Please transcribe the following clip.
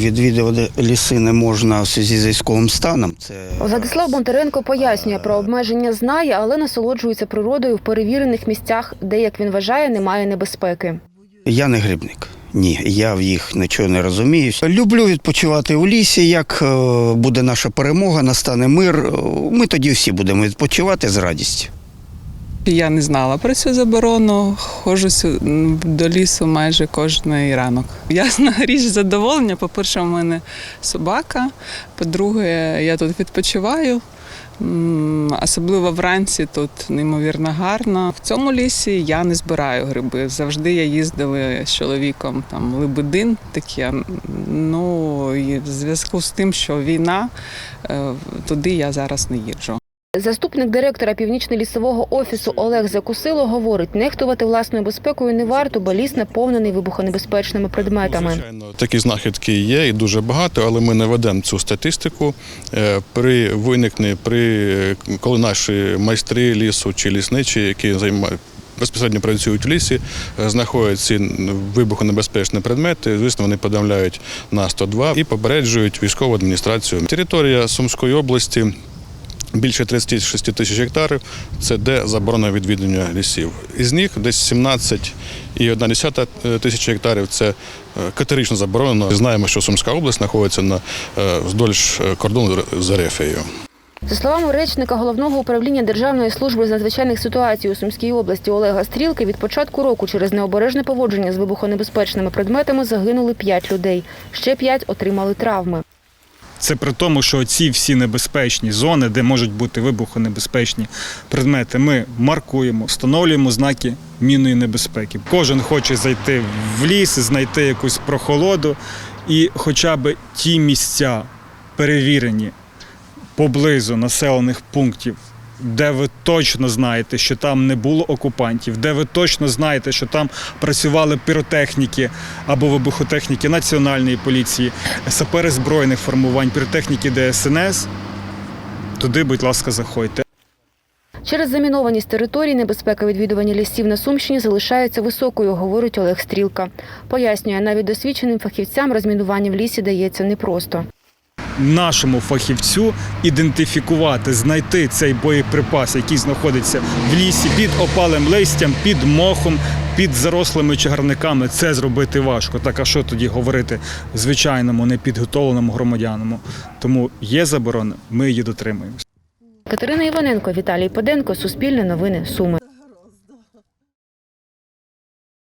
відвідувати ліси не можна в зв'язку з військовим станом. Це Владислав Бондаренко пояснює про обмеження знає, але насолоджується природою в перевірених місцях, де, як він вважає, немає небезпеки. я не грибник. Ні, я в їх нічого не розумію. Люблю відпочивати у лісі. Як е, буде наша перемога, настане мир. е, Ми тоді всі будемо відпочивати з радістю. Я не знала про цю заборону. Ходжу до лісу майже кожний ранок. Ясна річ задоволення. По-перше, у мене собака. По-друге, я тут відпочиваю. Особливо вранці тут неймовірно гарно. В цьому лісі я не збираю гриби. Завжди я їздила з чоловіком там лебедин таке. Ну і в зв'язку з тим, що війна, е, туди я зараз не їжджу. Заступник директора північно-лісового офісу Олег Закусило говорить, нехтувати власною безпекою не варто, бо ліс наповнений вибухонебезпечними предметами. Звичайно, такі знахідки є і дуже багато, але ми не ведемо цю статистику. Е, При виникненні, при коли наші майстри лісу чи лісничі, які займають. Безпосередньо працюють в лісі, е, знаходять ці вибухонебезпечні предмети. Звісно, вони повідомляють на 102 і попереджують військову адміністрацію. Територія Сумської області більше 36 тисяч гектарів це де заборона відвідування лісів. Із них десь 17,1 тисячі гектарів це е, категорично заборонено. Знаємо, що Сумська область знаходиться на е, вздовж е, кордону з Ерефією. За словами речника головного управління Державної служби з надзвичайних ситуацій у Сумській області Олега Стрілки, від початку року через необережне поводження з вибухонебезпечними предметами загинули 5 людей. Ще 5 отримали травми. Це при тому, що ці всі небезпечні зони, де можуть бути вибухонебезпечні предмети, ми маркуємо, встановлюємо знаки мінної небезпеки. Кожен хоче зайти в ліс, знайти якусь прохолоду, і хоча б ті місця перевірені поблизу населених пунктів. Де ви точно знаєте, що там не було окупантів, де ви точно знаєте, що там працювали піротехніки або вибухотехніки Національної поліції, сапери збройних формувань, піротехніки ДСНС, туди, будь ласка, заходьте. Через замінованість територій небезпека відвідування лісів на Сумщині залишається високою, говорить Олег Стрілка. Пояснює, навіть досвідченим фахівцям розмінування в лісі дається непросто. Нашому фахівцю ідентифікувати, знайти цей боєприпас, який знаходиться в лісі під опалим листям, під мохом, під зарослими чагарниками. Це зробити важко. Так а що тоді говорити звичайному непідготовленому громадянину? Тому є заборона, ми її дотримуємося. Катерина Іваненко, Віталій Поденко, Суспільне новини, Суми.